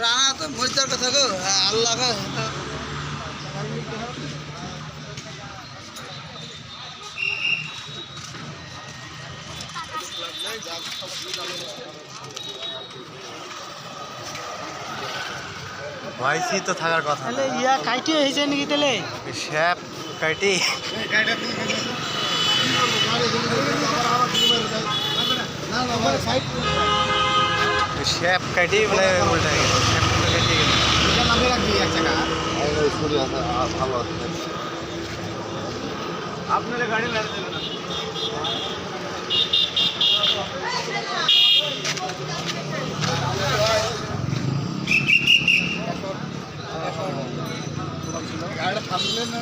রানা তো মরিচার কথা গো আল্লাহ গো। ভয়সি তো থাকার কথা তাহলে ইয়া কাইটি হয়েছে নাকি তাহলে? শ্যাপ কাটি শ্যাপ কাটি মানে উল্টা গেছে শ্যাপ কাটি গেছে আপনারা গাড়ি লাগাতে দেবেন না। গাড়িটা না